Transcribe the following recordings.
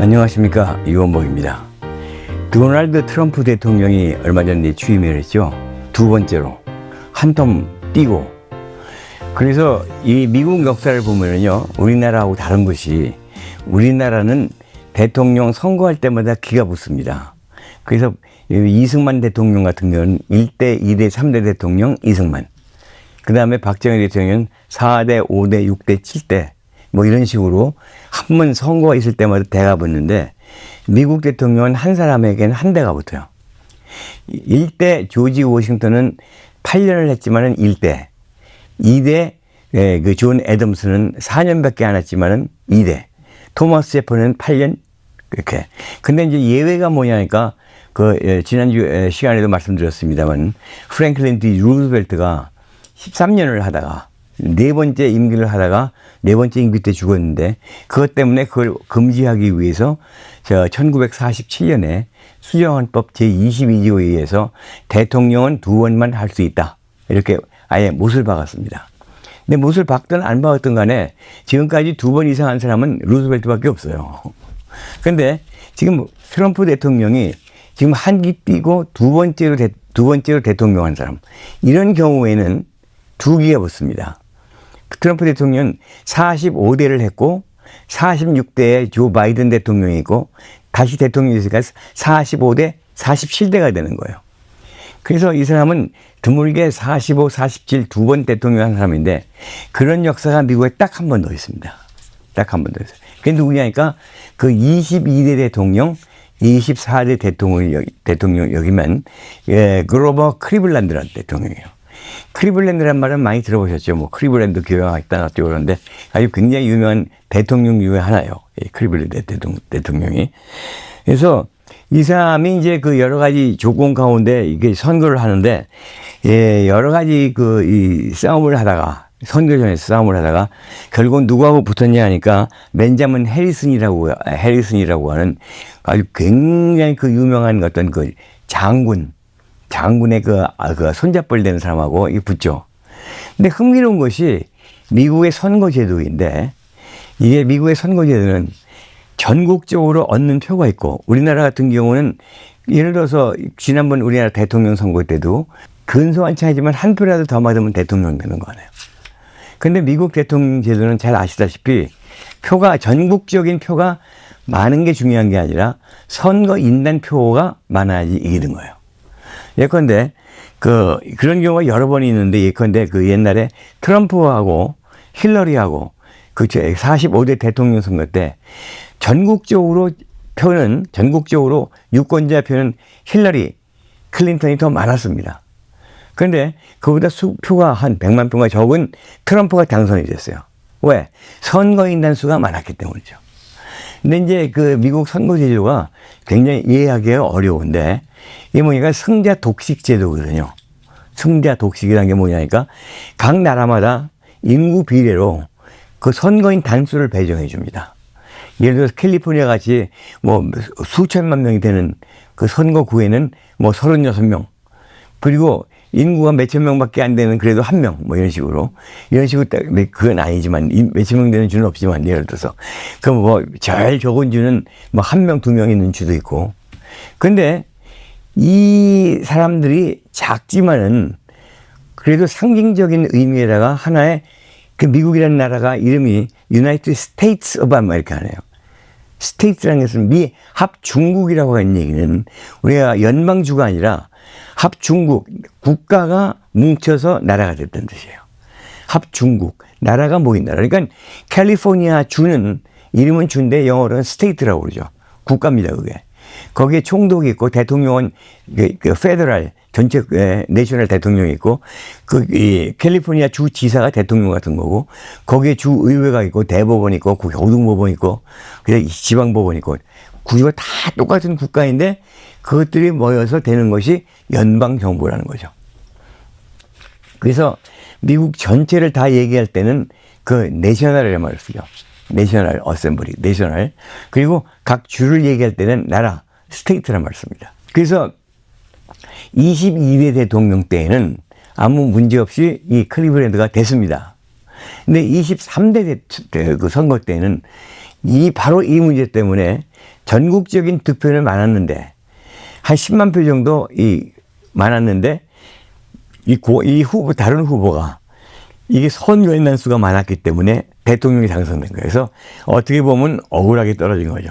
안녕하십니까 이원복입니다. 도널드 트럼프 대통령이 얼마 전에 취임을 했죠. 두 번째로 한텀 뛰고 그래서 이 미국 역사를 보면요 우리나라하고 다른 것이 우리나라는 대통령 선거할 때마다 기가 붙습니다. 그래서 이승만 대통령 같은 경우는 1대, 2대, 3대 대통령 이승만. 그 다음에 박정희 대통령은 4대, 5대, 6대, 7대. 뭐 이런 식으로 한 번 선거가 있을 때마다 대가 붙는데 미국 대통령은 한 사람에게는 한 대가 붙어요. 1대 조지 워싱턴은 8년을 했지만은 1대. 2대 예, 그존 애덤스는 4년밖에 안 했지만은 2대. 토마스 제퍼는 8년 그렇게. 근데 이제 예외가 뭐냐니까 그 예, 지난주 에, 시간에도 말씀드렸습니다만 프랭클린 디 루즈벨트가 13년을 하다가 네 번째 임기를 하다가 네 번째 임기 때 죽었는데 그것 때문에 그걸 금지하기 위해서 저 1947년에 수정헌법 제22조에 의해서 대통령은 두 번만 할 수 있다. 이렇게 아예 못을 박았습니다. 근데 못을 박든 안 박았든 간에 지금까지 두 번 이상 한 사람은 루즈벨트밖에 없어요. 근데 지금 트럼프 대통령이 지금 한기 뛰고 두 번째로 대, 두 번째로 대통령 한 사람 이런 경우에는 두 기가 붙습니다. 트럼프 대통령은 45대를 했고 46대에 조 바이든 대통령이 있고 다시 대통령이 있으니까 45대 47대가 되는 거예요. 그래서 이 사람은 드물게 45, 47 두 번 대통령 한 사람인데 그런 역사가 미국에 딱 한 번 더 있습니다. 딱 한 번 더 있어요. 그게 누구냐니까 그 22대 대통령, 24대 대통령, 대통령 여기면 예, 그로버 크리블란드라는 대통령이에요. 크리블랜드란 말은 많이 들어보셨죠. 뭐 크리블랜드 교양학당 어쩌고 그러는데 아주 굉장히 유명한 대통령 중에 하나예요. 이 크리블랜드 대통령, 대통령 이. 그래서 이 사람이 이제 그 여러 가지 조건 가운데 이게 선거를 하는데 예, 여러 가지 그 이 싸움을 하다가 선거전에서 싸움을 하다가 결국 누구하고 붙었냐 하니까 벤자민 해리슨이라고 해리슨이라고 하는 아주 굉장히 그 유명한 어떤 그 장군 장군의 그, 아, 그 손잡벌 되는 사람하고 이 붙죠. 근데 흥미로운 것이 미국의 선거제도인데 이게 미국의 선거제도는 전국적으로 얻는 표가 있고 우리나라 같은 경우는 예를 들어서 지난번 우리나라 대통령 선거 때도 근소한 차이지만 한 표라도 더 맞으면 대통령 되는 거네요. 근데 미국 대통령 제도는 잘 아시다시피 표가 전국적인 표가 많은 게 중요한 게 아니라 선거 인단 표가 많아야지 이기는 거예요. 예컨대 그 그런 경우가 여러 번 있는데 예컨대 그 옛날에 트럼프하고 힐러리하고 그 45대 대통령 선거 때 전국적으로 표는 전국적으로 유권자 표는 힐러리 클린턴이 더 많았습니다. 그런데 그보다 수표가 한 100만 표가 적은 트럼프가 당선이 됐어요. 왜? 선거인단 수가 많았기 때문이죠. 근데 이제 그 미국 선거 제도가 굉장히 이해하기 어려운데 이게 뭐냐면 승자 독식 제도거든요. 승자 독식이라는 게 뭐냐니까 각 나라마다 인구 비례로 그 선거인 단수를 배정해 줍니다. 예를 들어서 캘리포니아 같이 뭐 수천만 명이 되는 그 선거구에는 뭐 36명. 그리고 인구가 몇천 명밖에 안 되는 그래도 한 명, 뭐 이런 식으로. 이런 식으로, 그건 아니지만, 몇천 명 되는 주는 없지만, 예를 들어서. 그럼 뭐, 제일 적은 주는 뭐 한 명, 두 명 있는 주도 있고. 근데 이 사람들이 작지만은 그래도 상징적인 의미에다가 하나의 그 미국이라는 나라가 이름이 유나이티드 스테이츠 오브 아메리카네요. 스테이트라는 것은 미 합중국이라고 하는 얘기는 우리가 연방주가 아니라 합중국, 국가가 뭉쳐서 나라가 됐다는 뜻이에요. 합중국, 나라가 모인 나라. 그러니까 캘리포니아 주는 이름은 주인데 영어로는 스테이트라고 그러죠. 국가입니다, 그게. 거기에 총독이 있고 대통령은 그, 그 페더럴 전체 내셔널 대통령이 있고 그 이 캘리포니아 주 지사가 대통령 같은 거고 거기에 주 의회가 있고 대법원 있고 고등법원 있고 그래 지방법원 있고 구조가 다 똑같은 국가인데 그것들이 모여서 되는 것이 연방 정부라는 거죠. 그래서 미국 전체를 다 얘기할 때는 그 내셔널이라는 말을 쓰죠. 내셔널 어셈블리, 내셔널. 그리고 각 주를 얘기할 때는 나라, 스테이트란 말을 씁니다. 그래서 22대 대통령 때에는 아무 문제 없이 이 클리브랜드가 됐습니다. 근데 23대 그 선거 때는 이 바로 이 문제 때문에 전국적인 득표는 많았는데 한 10만 표 정도 이 많았는데 이, 고, 이 후보 다른 후보가 이게 선거 인단수가 많았기 때문에 대통령이 당선된 거예요. 그래서 어떻게 보면 억울하게 떨어진 거죠.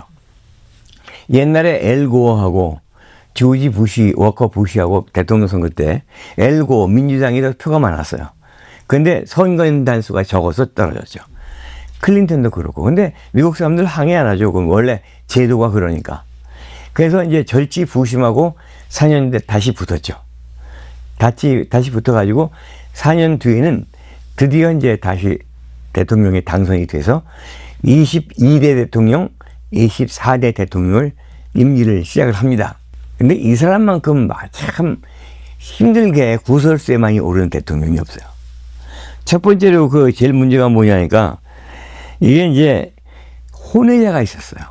옛날에 엘고어하고 조지 부시, 워커 부시하고 대통령 선거 때 엘고 민주당이 더 표가 많았어요. 근데 선거인 단수가 적어서 떨어졌죠. 클린턴도 그렇고. 근데 미국 사람들 항의 안 하죠. 그건 원래 제도가 그러니까. 그래서 이제 절지 부심하고 4년 뒤에 다시 붙었죠. 다시, 다시 붙어가지고 4년 뒤에는 드디어 이제 다시 대통령이 당선이 돼서 22대 대통령, 24대 대통령을 임기를 시작을 합니다. 근데 이 사람만큼 참 힘들게 구설수에 많이 오르는 대통령이 없어요. 첫 번째로 그 제일 문제가 뭐냐니까 이게 이제 혼외자가 있었어요.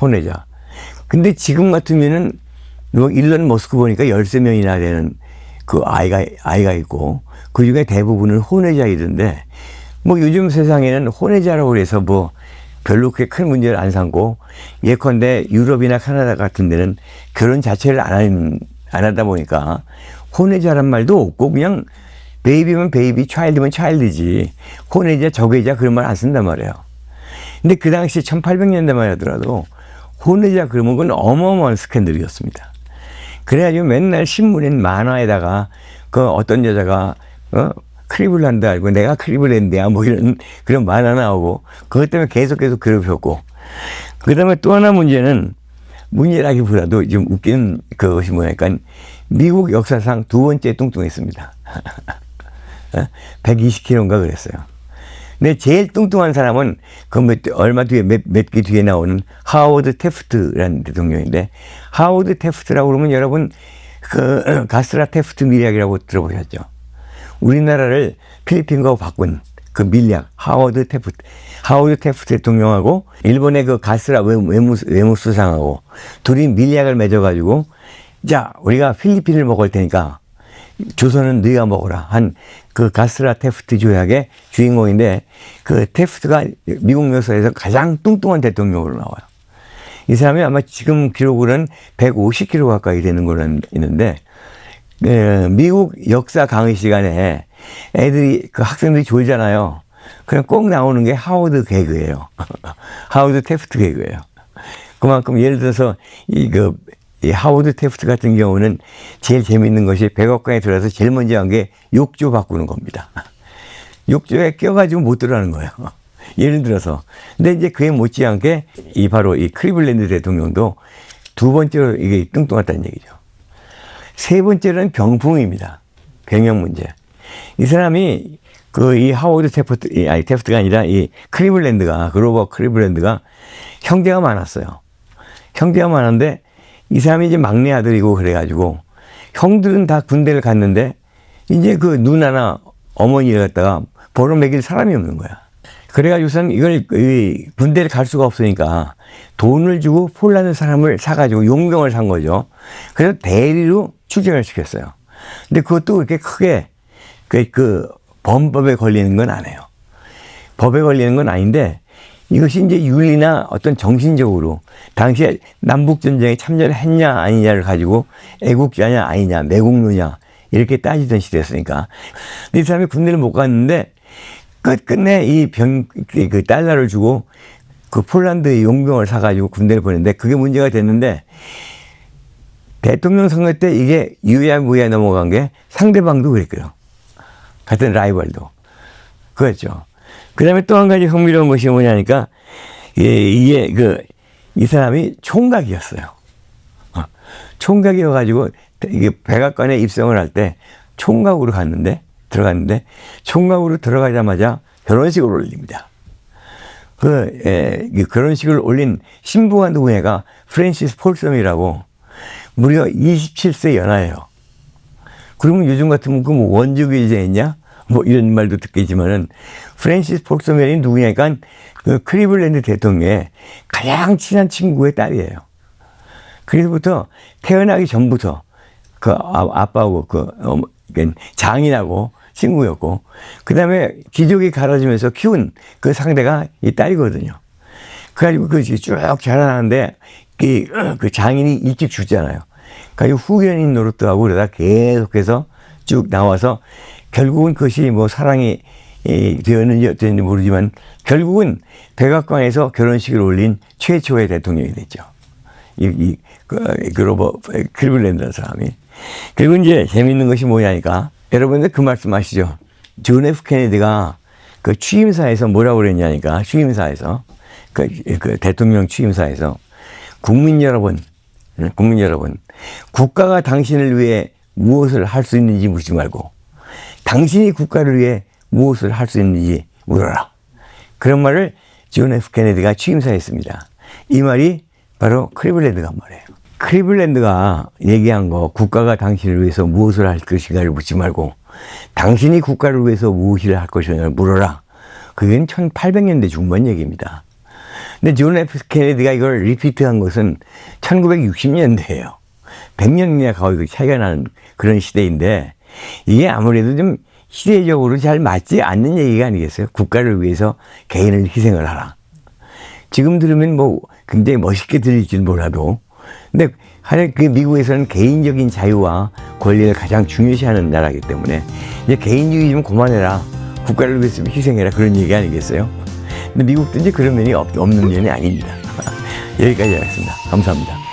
혼외자. 근데 지금 같으면은 뭐 일론 머스크 보니까 13명이나 되는 그 아이가, 아이가 있고 그 중에 대부분은 혼외자이던데 뭐 요즘 세상에는 혼외자라고 해서 뭐 별로 그렇게 큰 문제를 안 삼고 예컨대 유럽이나 카나다 같은 데는 결혼 자체를 안, 하는, 안 하다 보니까 혼외자란 말도 없고 그냥 베이비면 베이비, 차일드면 차일드지 혼외자, 적외자 그런 말 안 쓴단 말이에요. 근데 그 당시 1800년대만 하더라도 혼외자 그러면 그건 어마어마한 스캔들이었습니다. 그래가지고 맨날 신문에 만화에다가 그 어떤 여자가 어 크리블란드 알고 내가 크리블랜드야 뭐 이런 그런 만화 나오고 그것 때문에 계속 계속 괴롭혔고 그 다음에 또 하나 문제는 문제라기보다도 좀 웃기는 그것이 뭐냐니까 미국 역사상 두 번째 뚱뚱했습니다. 120kg인가 그랬어요. 근데 제일 뚱뚱한 사람은 그 몇, 얼마 뒤에 몇, 몇 개 뒤에 나오는 하워드 테프트라는 대통령인데 하워드 테프트라고 그러면 여러분 그 가스라 테프트 밀약이라고 들어보셨죠? 우리나라를 필리핀과 바꾼 그 밀약 하워드 테프트 하워드 테프트 대통령하고 일본의 그 가스라 외무, 외무 수상하고 둘이 밀약을 맺어가지고 자 우리가 필리핀을 먹을 테니까 조선은 네가 먹어라 한 그 가스라 테프트 조약의 주인공인데 그 테프트가 미국 역사에서 가장 뚱뚱한 대통령으로 나와요. 이 사람이 아마 지금 기록으로는 150kg 가까이 되는 걸로 있는데 예, 미국 역사 강의 시간에 애들이 그 학생들이 졸잖아요. 그냥 꼭 나오는 게 하워드 개그예요. 하워드 테프트 개그예요. 그만큼 예를 들어서 이그 이 하워드 테프트 같은 경우는 제일 재밌는 것이 백악관에 들어와서 제일 먼저 한 게 욕조 바꾸는 겁니다. 욕조에 껴가지고 못 들어가는 거예요. 예를 들어서. 근데 이제 그에 못지않게 이 바로 이 크리블랜드 대통령도 두 번째로 이게 뚱뚱하다는 얘기죠. 세 번째는 병풍입니다. 병역 문제. 이 사람이 그 이 하워드 테프트, 아니 테프트가 아니라 이 크리블랜드가, 그로버 크리블랜드가 형제가 많았어요. 형제가 많은데 이 사람이 이제 막내 아들이고 그래가지고 형들은 다 군대를 갔는데 이제 그 누나나 어머니를 갖다가 벌어 먹일 사람이 없는 거야. 그래가지고선 이걸 군대를 갈 수가 없으니까 돈을 주고 폴란드 사람을 사가지고 용병을 산 거죠. 그래서 대리로 추징을 시켰어요. 근데 그것도 그렇게 크게 그, 그 범법에 걸리는 건 아니에요. 법에 걸리는 건 아닌데 이것이 이제 윤리나 어떤 정신적으로 당시에 남북 전쟁에 참여를 했냐 아니냐를 가지고 애국자냐 아니냐 매국노냐 이렇게 따지던 시대였으니까 이 사람이 군대를 못 갔는데 끝끝내 이 병, 그 달러를 주고 그 폴란드 용병을 사가지고 군대를 보냈는데 그게 문제가 됐는데 대통령 선거 때 이게 유야무야 넘어간 게 상대방도 그랬고요. 같은 라이벌도. 그랬죠. 그 다음에 또 한 가지 흥미로운 것이 뭐냐니까, 예, 이게 그, 이 사람이 총각이었어요. 어, 총각이어가지고, 이게 백악관에 입성을 할 때 총각으로 갔는데, 들어갔는데, 총각으로 들어가자마자 결혼식을 올립니다. 그, 예, 그 결혼식을 올린 신부가 누구냐가 프랜시스 폴섬이라고 무려 27세 연하예요. 그러면 요즘 같으면 그뭐 원주의자였냐? 뭐 이런 말도 듣겠지만은 프랜시스 폴섬이 누구냐니까 그 크리블랜드 대통령의 가장 친한 친구의 딸이에요. 그래서부터 태어나기 전부터 그 아, 아빠하고 그 장인하고 친구였고 그 다음에 기족이 갈아지면서 키운 그 상대가 이 딸이거든요. 그래가지고 그쭉 자라나는데 그, 그 장인이 일찍 죽잖아요. 그래가지고 후견인 노릇도 하고 그러다 계속해서 쭉 나와서 결국은 그것이 뭐 사랑이 이, 되었는지 어땠는지 모르지만 결국은 백악관에서 결혼식을 올린 최초의 대통령이 됐죠. 이, 이, 그, 그로버, 클블랜드라는 사람이. 그리고 이제 재밌는 것이 뭐냐니까 여러분들 그 말씀 아시죠? 존 F 케네디가 그 취임사에서 뭐라고 그랬냐니까 취임사에서 그, 그 대통령 취임사에서 국민 여러분, 응? 국민 여러분, 국가가 당신을 위해 무엇을 할 수 있는지 묻지 말고 당신이 국가를 위해 무엇을 할 수 있는지 물어라. 그런 말을 존 F 케네디가 취임사했습니다. 이 말이 바로 크리블랜드가 한 말이에요. 크리블랜드가 얘기한 거 국가가 당신을 위해서 무엇을 할 것인가를 묻지 말고 당신이 국가를 위해서 무엇을 할 것인가를 물어라. 그게 1800년대 중반 얘기입니다. 근데 존 F 케네디가 이걸 리피트한 것은 1960년대예요. 100년이나 거의 차이가 나는 그런 시대인데 이게 아무래도 좀 시대적으로 잘 맞지 않는 얘기가 아니겠어요? 국가를 위해서 개인을 희생을 하라. 지금 들으면 뭐 굉장히 멋있게 들릴지는 몰라도 근데 하여 그 미국에서는 개인적인 자유와 권리를 가장 중요시하는 나라이기 때문에 이제 개인주의 좀 그만해라. 국가를 위해서 희생해라. 그런 얘기 아니겠어요? 근데 미국도 이제 그런 면이 없, 없는 면이 아닙니다. 여기까지 하겠습니다. 감사합니다.